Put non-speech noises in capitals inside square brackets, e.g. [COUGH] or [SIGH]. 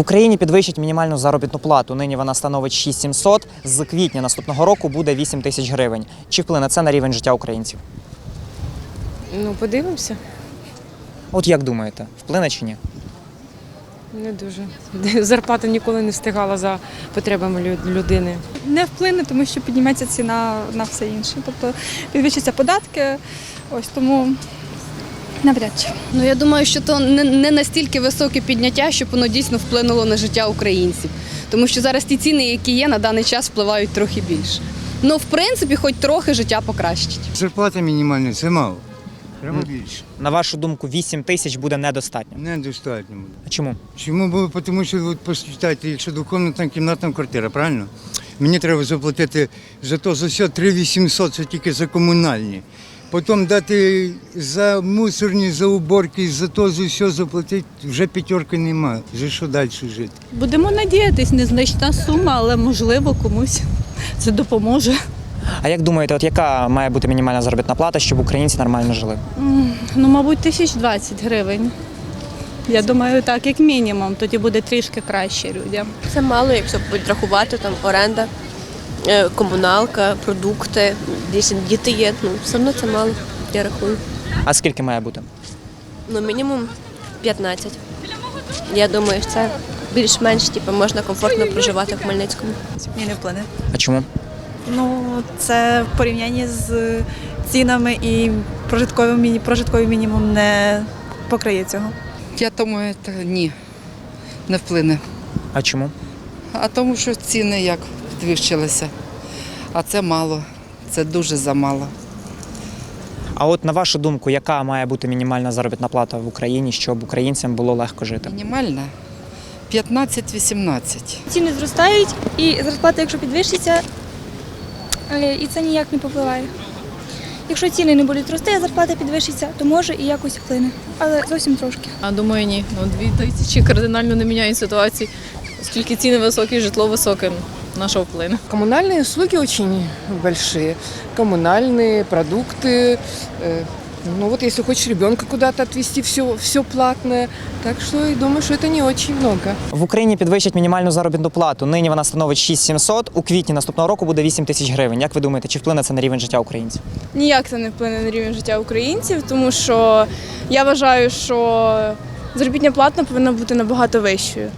Україні підвищать мінімальну заробітну плату. Нині вона становить 6700, З квітня наступного року буде 8 тисяч гривень. Чи вплине це на рівень життя українців? Ну, подивимося. От як думаєте, вплине чи ні? Не дуже. [LAUGHS] Зарплата ніколи не встигала за потребами людини. не вплине, тому що підніметься ціна на все інше. Тобто підвищаться податки, ось тому навряд чи. Ну я думаю, що то не, не настільки високе підняття, щоб воно дійсно вплинуло на життя українців. Тому що зараз ті ціни, які є, на даний час впливають трохи більше. Ну, в принципі, хоч трохи життя покращить. Зарплата мінімальна це мало. Треба більше. На вашу думку, 8 тисяч буде недостатньо. Недостатньо буде. А чому? Чому? Бо тому що от посчитайте, якщо двокомнатна кімнатна квартира, правильно? Мені треба заплатити за то за все 3800, це тільки за комунальні. Потім дати за мусорні, за уборки, за то за все заплатити, вже п'ятерки немає. За що далі жити? Будемо надіятись, незначна сума, але можливо комусь це допоможе. А як думаєте, от яка має бути мінімальна заробітна плата, щоб українці нормально жили? Ну, мабуть, тисяч двадцять гривень. Я думаю, так, як мінімум, тоді буде трішки краще людям. Це мало, якщо будуть рахувати там оренда, комуналка, продукти, десь діти є. Ну, все одно це мало, я рахую. А скільки має бути? Ну, мінімум 15. Я думаю, що це більш-менш типу, можна комфортно проживати в Хмельницькому. Ні, не вплине. А чому? Ну, це в порівнянні з цінами і прожитковий, прожитковий мінімум не покриє цього. Я думаю, це ні, не вплине. А чому? А тому, що ціни як підвищилися. А це мало, це дуже замало. А от на вашу думку, яка має бути мінімальна заробітна плата в Україні, щоб українцям було легко жити? Мінімальна 15-18. Ціни зростають, і зарплата, якщо підвищиться, е, і це ніяк не попливає. Якщо ціни не будуть рости, а зарплата підвищиться, то може і якось вплине, але зовсім трошки. А думаю, ні. Ну, дві тисячі кардинально не міняють ситуації, оскільки ціни високі, житло високе На що вплине? Коммунальные услуги очень большие. Коммунальные продукты. э, Ну вот если хочешь ребенка куда-то отвезти, все, все платное. Так что и думаю, что это не очень много. В Україні підвищать мінімальну заробітну плату. Нині вона становить 6700, у квітні наступного року буде 8 тисяч гривень. Як ви думаєте, чи вплине це на рівень життя українців? Ніяк це не вплине на рівень життя українців, тому що я вважаю, що заробітня плата повинна бути набагато вищою.